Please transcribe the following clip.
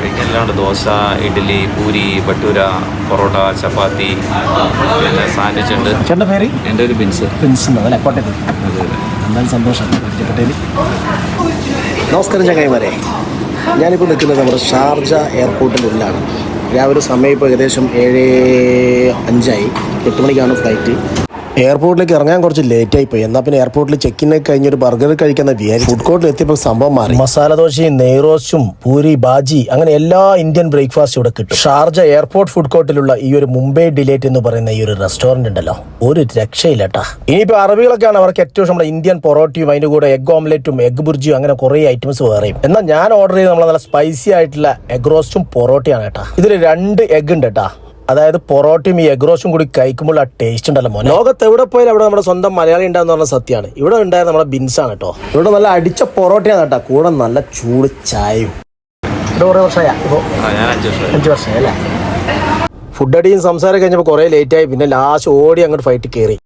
കഴിക്കാൻ ദോശ ഇഡ്ഡലി പൂരി ഭട്ടൂര പൊറോട്ട ചപ്പാത്തി പിന്നെ സാൻഡ്വിച്ച് ഉണ്ട്. ചേട്ടന്റെ പേര്? എന്റെ ഒരു ബിൻസ്. ബിൻസ് അല്ലേ? കോട്ടയത്ത്. എന്തായാലും സന്തോഷം? പരിചയപ്പെട്ടതിൽ നമസ്കാരം ചങ്ങായിമാരെ. ഞാനിപ്പോൾ നിൽക്കുന്നത് നമ്മുടെ ഷാർജ എയർപോർട്ടിന്റെ ഉള്ളിലാണ് രാവിലെ സമയം ഇപ്പോൾ ഏകദേശം ഏഴ് അഞ്ചായി. എട്ട് മണിക്കാണ് ഫ്ലൈറ്റ്. എയർപോർട്ടിലേക്ക് ഇറങ്ങാൻ കുറച്ച് ലേറ്റ് ആയി പോയി. പിന്നെ എയർപോർട്ടിൽ ചെക്കിന്നയ്ക്ക് കഴിഞ്ഞ ഒരു ബർഗർ കഴിക്കുന്ന വിചാരിച്ചു ഫുഡ് കോർട്ടിൽ എത്തിയപ്പോൾ സംഭവം മാറി. മസാല ദോശയും നെയ്റോസും പൂരി ബാജി അങ്ങനെ എല്ലാ ഇന്ത്യൻ ബ്രേക്ക്ഫാസ്റ്റ് ഇവിടെ കിട്ടും. ഷാർജ എയർപോർട്ട് ഫുഡ് കോർട്ടിലുള്ള ഈ ഒരു മുംബൈ ഡിലേറ്റ് എന്ന് പറയുന്ന ഈ ഒരു റെസ്റ്റോറന്റ് ഉണ്ടല്ലോ. ഒരു രക്ഷയില്ലട്ടാ. ഇനിയിപ്പോൾ അറബികളൊക്കെയാണ് അവർക്ക് ഏറ്റവും നമ്മുടെ ഇന്ത്യൻ പൊറോട്ടയും അതിന്റെ കൂടെ എഗ് ഓംലെറ്റും എഗ് ബുർജിയും അങ്ങനെ കുറേ ഐറ്റംസ് വേറെയും. എന്നാൽ ഞാൻ ഓർഡർ ചെയ്ത് നമ്മളെ നല്ല സ്പൈസി ആയിട്ടുള്ള എഗ് റോസ്റ്റും പൊറോട്ടയാണ് കേട്ടാ. ഇതിൽ രണ്ട് എഗ് ഉണ്ട് കേട്ടാ അതായത് പൊറോട്ടയും ഈ എഗ്രോസും കൂടി കഴിക്കുമ്പോൾ ആ ടേസ്റ്റ് ഉണ്ടല്ലോ മോനെ. ലോകത്ത് എവിടെ പോയാലും അവിടെ നമ്മുടെ സ്വന്തം മലയാളി ഉണ്ടാകുന്ന പറഞ്ഞ സത്യമാണ് ഇവിടെ ഉണ്ടായത് നമ്മുടെ ബിൻസാണ് കേട്ടോ. ഇവിടെ നല്ല അടിച്ച പൊറോട്ടയാണ് കേട്ടോ. കൂടെ നല്ല ചൂട് ചായയും. ഇവിടെ കുറേ വർഷമായ ഇപ്പോൾ ഞാൻ അഞ്ച് വർഷം അഞ്ച് വർഷമായി അല്ലേ? ഫുഡ് അടിയും സംസാരം കഴിഞ്ഞപ്പോൾ കുറേ ലേറ്റായി പിന്നെ ലാസ്റ്റ് ഓടി അങ്ങോട്ട് ഫൈറ്റ് കയറി